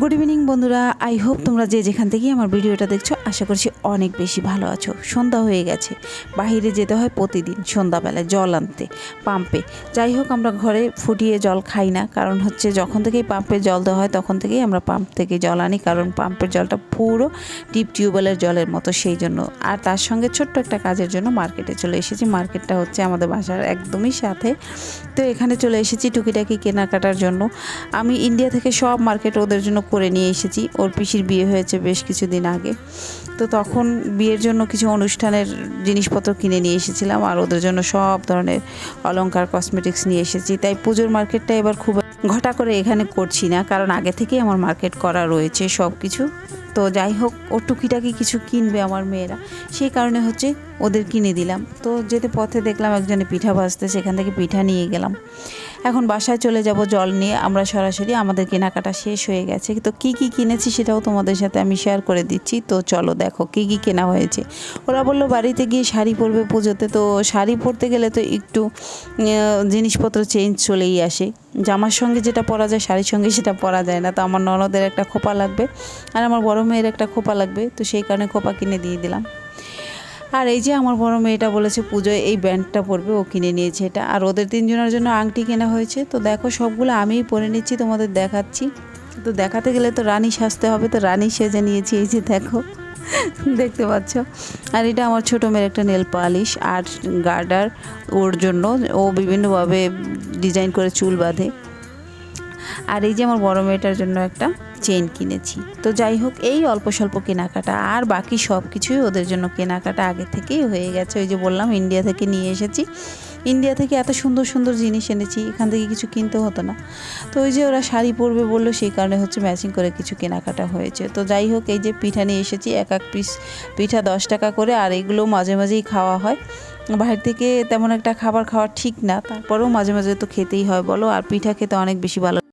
Good evening বন্ধুরা। I hope তোমরা যে যেখান থেকেই আমার ভিডিওটা দেখছ, আশা করছি অনেক বেশি ভালো আছো। সন্ধ্যা হয়ে গেছে। বাইরে যেতে হয় প্রতিদিন, সন্ধ্যাবেলায় জল আনতে পাম্পে যাই হোক, আমরা ঘরে ফুটিয়ে জল খাই না। কারণ হচ্ছে, যখন থেকেই পাম্পে জল দেওয়া হয়, তখন থেকেই আমরা পাম্প থেকে জল আনি। কারণ পাম্পের জলটা পুরো ডিপ টিউবওয়েলের জলের মতো সেই জন্য। আর তার সঙ্গে ছোট্ট একটা কাজের জন্য মার্কেটে চলে এসেছি। মার্কেটটা হচ্ছে আমাদের বাসার একদমই সাথে। তো এখানে চলে এসেছি টুকিটাকি কেনাকাটার জন্য। আমি ইন্ডিয়া থেকে সব মার্কেট ওদের জন্য করে নিয়ে এসেছি। ওর পিসির বিয়ে হয়েছে বেশ কিছুদিন আগে। তো তখন বিয়ের জন্য কিছু অনুষ্ঠানের জিনিসপত্র কিনে নিয়ে এসেছিলাম আর ওদের জন্য সব ধরনের অলঙ্কার কসমেটিক্স নিয়ে এসেছি। তাই পুজোর মার্কেটটা এবার খুব ঘটা করে এখানে করছি না, কারণ আগে থেকেই আমার মার্কেট করা রয়েছে সব কিছু তো যাই হোক, ও টুকিটাকি কিছু কিনবে আমার মেয়েরা। সেই কারণে হচ্ছে ওদের কিনে দিলাম। তো যেতে পথে দেখলাম একজনে পিঠা ভাজতে, সেখান থেকে পিঠা নিয়ে গেলাম। এখন বাসায় চলে যাব জল নিয়ে। আমরা সরাসরি আমাদের কেনাকাটা শেষ হয়ে গেছে। তো কি কি কিনেছি সেটাও তোমাদের সাথে আমি শেয়ার করে দিচ্ছি। তো চলো দেখো কি কি কেনা হয়েছে। ওরা বলল, বাড়িতে গিয়ে শাড়ি পরবে পুজোতে। তো শাড়ি পরতে গেলে তো একটু জিনিসপত্র চেঞ্জ চলেই আসে। জামার সঙ্গে যেটা পরা যায়, শাড়ির সঙ্গে সেটা পরা যায় না। তো আমার ননদের একটা খোপা লাগবে। আর আমার বড় মেয়ের একটা খোপা লাগবে, তো সেই কারণে খোপা কিনে দিয়ে দিলাম। আর এই যে আমার বড় মেয়েটা বলেছে, পুজোয় এই ব্যান্ডটা পরবে, ও কিনে নিয়েছে এটা। আর ওদের তিনজনের জন্য আংটি কেনা হয়েছে। তো দেখো, সবগুলো আমিই পরে নিচ্ছি, তোমাদের দেখাচ্ছি। তো দেখাতে গেলে তো রানী সাজতে হবে, তো রানী সেজে নিয়েছি, এই যে দেখো, দেখতে পাচ্ছ। আর এটা আমার ছোটো মেয়ের একটা নেল পালিশ আর গার্ডার ওর জন্য। ও বিভিন্নভাবে ডিজাইন করে চুল বাঁধে। আর এই যে আমার বড় মেয়েটার জন্য একটা চেন কিনেছি। তো যাই হোক, এই অল্প স্বল্প কেনাকাটা আর বাকি সব কিছুই ওদের জন্য কেনাকাটা আগে থেকেই হয়ে গেছে। ওই যে বললাম ইন্ডিয়া থেকে নিয়ে এসেছি। ইন্ডিয়া থেকে এত সুন্দর সুন্দর জিনিস এনেছি, এখান থেকে কিছু কিনতে হতো না। তো ওই যে ওরা শাড়ি পরবে বলল, সেই কারণে হচ্ছে ম্যাচিং করে কিছু কেনাকাটা হয়েছে। তো যাই হোক, এই যে পিঠা নিয়ে এসেছি, এক এক পিস পিঠা দশ টাকা করে, আর এগুলো মাঝে মাঝেই খাওয়া হয়। বাইরে থেকে তেমন একটা খাবার খাওয়া ঠিক না, তারপরেও মাঝে মাঝে তো খেতেই হয় বলো, আর পিঠা খেতে অনেক বেশি ভালো